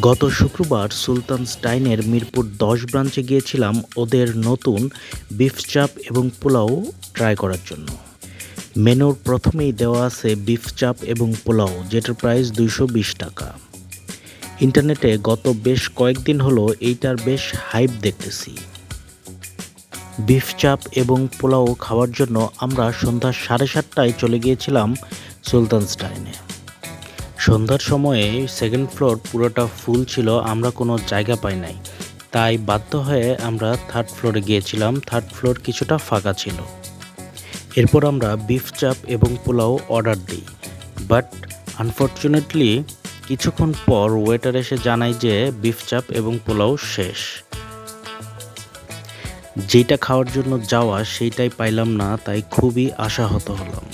গত শুক্রবার সুলতান স্টাইনের মিরপুর দশ ব্রাঞ্চে গিয়েছিলাম ওদের নতুন বিফ চাপ এবং পোলাও ট্রাই করার জন্য। মেনুর প্রথমেই দেওয়া আছে বিফ চাপ এবং পোলাও, যেটার প্রাইস দুইশো বিশ টাকা। ইন্টারনেটে গত বেশ কয়েকদিন হলো এইটার বেশ হাইপ দেখতেছি। বিফ চাপ এবং পোলাও খাওয়ার জন্য আমরা সন্ধ্যা সাড়ে সাতটায় চলে গিয়েছিলাম সুলতান স্টাইনে। সন্ধ্যার সময়ে সেকেন্ড ফ্লোর পুরোটা ফুল ছিল, আমরা কোনো জায়গা পাই নাই। তাই বাধ্য হয়ে আমরা থার্ড ফ্লোরে গিয়েছিলাম থার্ড ফ্লোর কিছুটা ফাঁকা ছিল। এরপর আমরা বিফ চাপ এবং পোলাও অর্ডার দিই। বাট আনফর্চুনেটলি কিছুক্ষণ পর ওয়েটার এসে জানায় যে বিফ চাপ এবং পোলাও শেষ। যেটা খাওয়ার জন্য যাওয়া, সেইটাই পাইলাম না, তাই খুবই আশাহত হলাম।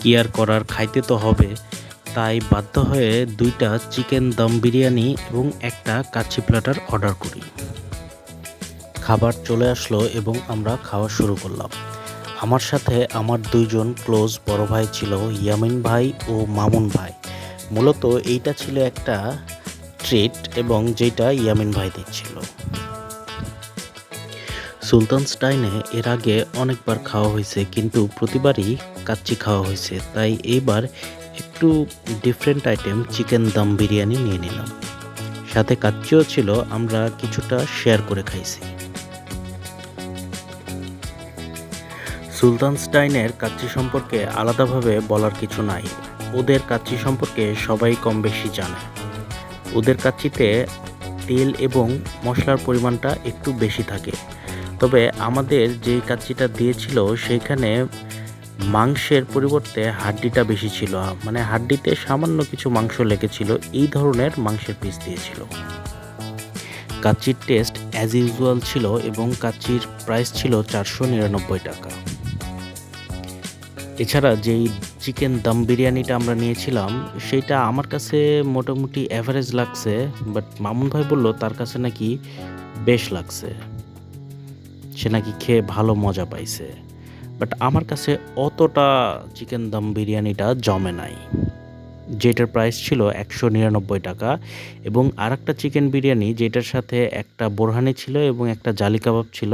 কি আর করার, খাইতে তো হবে। তাই বাধ্য হয়ে দুইটা চিকেন দম বিরিয়ানি এবং একটা কাচ্চি প্ল্যাটার অর্ডার করি। খাবার চলে আসলো এবং আমরা খাওয়া শুরু করলাম। আমার সাথে আমার দুইজন ক্লোজ বড় ভাই ছিল ইয়ামিন ভাই ও মামুন ভাই। মূলত এইটা ছিল একটা ট্রিট এবং যেটা ইয়ামিন ভাই দিচ্ছিল। সুলতান স্টাইনে এর আগে অনেকবার খাওয়া হয়েছে, কিন্তু প্রতিবারই কাচ্চি খাওয়া হয়েছে, তাই এইবার একটু different item chicken dum biryani নিয়ে নিলাম। সাথে কাচ্চিও ছিল, আমরা কিছুটা শেয়ার করে খাইছি। সুলতান স্টাইনের কাচ্চি সম্পর্কে আলাদাভাবে বলার কিছু নাই। ওদের কাচ্চি সম্পর্কে সবাই কম বেশি জানে। ওদের কাচ্চিতে তেল এবং মশলার পরিমাণটা একটু বেশি থাকে। তবে আমাদের যে কাচ্চিটা দিয়েছিল, সেইখানে মাংসের পরিবর্তে হাড্ডিটা বেশি ছিল। মানে হাড্ডিতে সামান্য কিছু মাংস লেগেছিল, এই ধরনের মাংসের পিস দিয়েছিল। কাচ্চির টেস্ট অ্যাজ ইউজুয়াল ছিল এবং কাচ্চির প্রাইস ছিল চারশো নিরানব্বই টাকা। এছাড়া যেই চিকেন দম বিরিয়ানিটা আমরা নিয়েছিলাম, সেটা আমার কাছে মোটামুটি অ্যাভারেজ লাগছে বাট মামুন ভাই বলল তার কাছে নাকি বেশ লাগছে। সে নাকি খেয়ে ভালো মজা পাইছে। বাট আমার কাছে অতটা চিকেন দম বিরিয়ানিটা জমে নাই। যেটার প্রাইস ছিল একশো নিরানব্বই টাকা এবং আর একটা চিকেন বিরিয়ানি যেটার সাথে একটা বোরহানি ছিল এবং একটা জালি কাবাব ছিল,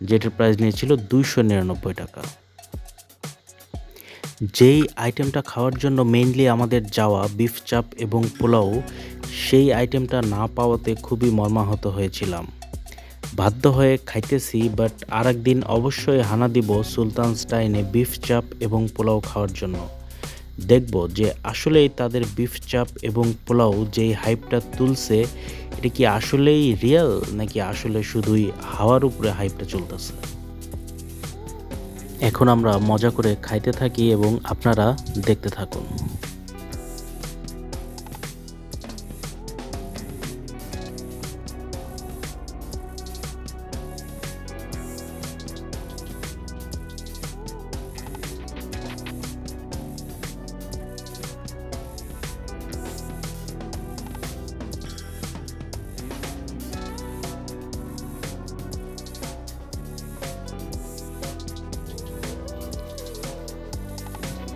যেটার প্রাইস নিয়েছিল দুইশো নিরানব্বই টাকা। যেই আইটেমটা খাওয়ার জন্য মেইনলি আমাদের যাওয়া বিফ চাপ এবং পোলাও, সেই আইটেমটা না পাওয়াতে খুবই মর্মাহত হয়েছিলাম। বাধ্য হয়ে খাইতেছি বাট আর দিন অবশ্যই হানা দিব সুলতান স্টাইনে বিফ চাপ এবং পোলাও খাওয়ার জন্য। দেখব যে আসলেই তাদের বিফ চাপ এবং পোলাও যেই হাইপটা তুলছে, এটা কি আসলেই রিয়েল নাকি আসলে শুধুই হাওয়ার উপরে হাইপটা চলতেছে? এখন আমরা মজা করে খাইতে থাকি এবং আপনারা দেখতে থাকুন।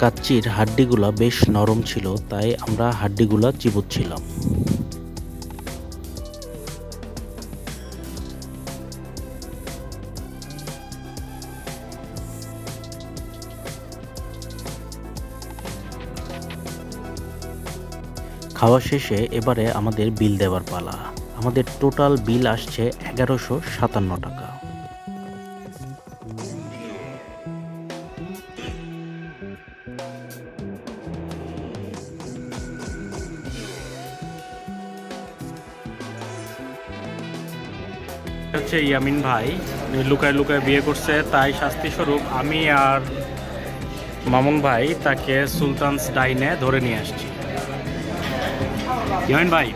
কাচ্চির হাড্ডিগুলা বেশ নরম ছিল, তাই আমরা হাড্ডিগুলা চিবুচ্ছিলাম। খাওয়া শেষে এবারে আমাদের বিল দেওয়ার পালা। আমাদের টোটাল বিল আসছে এগারোশো সাতান্ন টাকা। হচ্ছে ইয়ামিন ভাই। লুকায় লুকায় বিয়ে করছে তাই শাস্তি স্বরূপ আমি আর মামুন ভাই তাকে সুলতানস ডাইনে ধরে নিয়ে আসছি। ইয়ামিন ভাই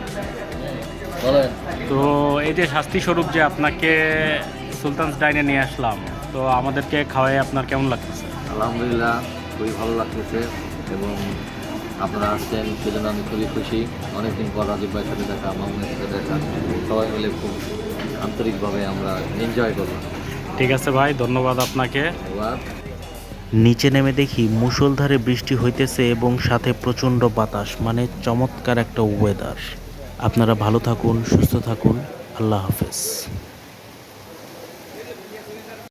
তো এই যে শাস্তি স্বরূপ যে আপনাকে সুলতানস ডাইনে নিয়ে আসলাম তো আমাদেরকে খাওয়াই আপনার কেমন লাগতেছে? আলহামদুলিল্লাহ খুবই ভালো লাগতেছে এবং আপনারা আসছেন সেজন্য আমি খুবই খুশি। অনেকদিন পর রাজীব ভাইয়ের সাথে দেখা মামুনের সাথে দেখা সবাই মিলে খুব আন্তরিকভাবে আমরা এনজয় করলাম ঠিক আছে ভাই ধন্যবাদ আপনাকে। নিচে নেমে দেখি মুষলধারে বৃষ্টি হইতেছে এবং সাথে প্রচণ্ড বাতাস মানে চমৎকার একটা ওয়েদার আপনারা ভালো থাকুন সুস্থ থাকুন। আল্লাহ হাফেজ।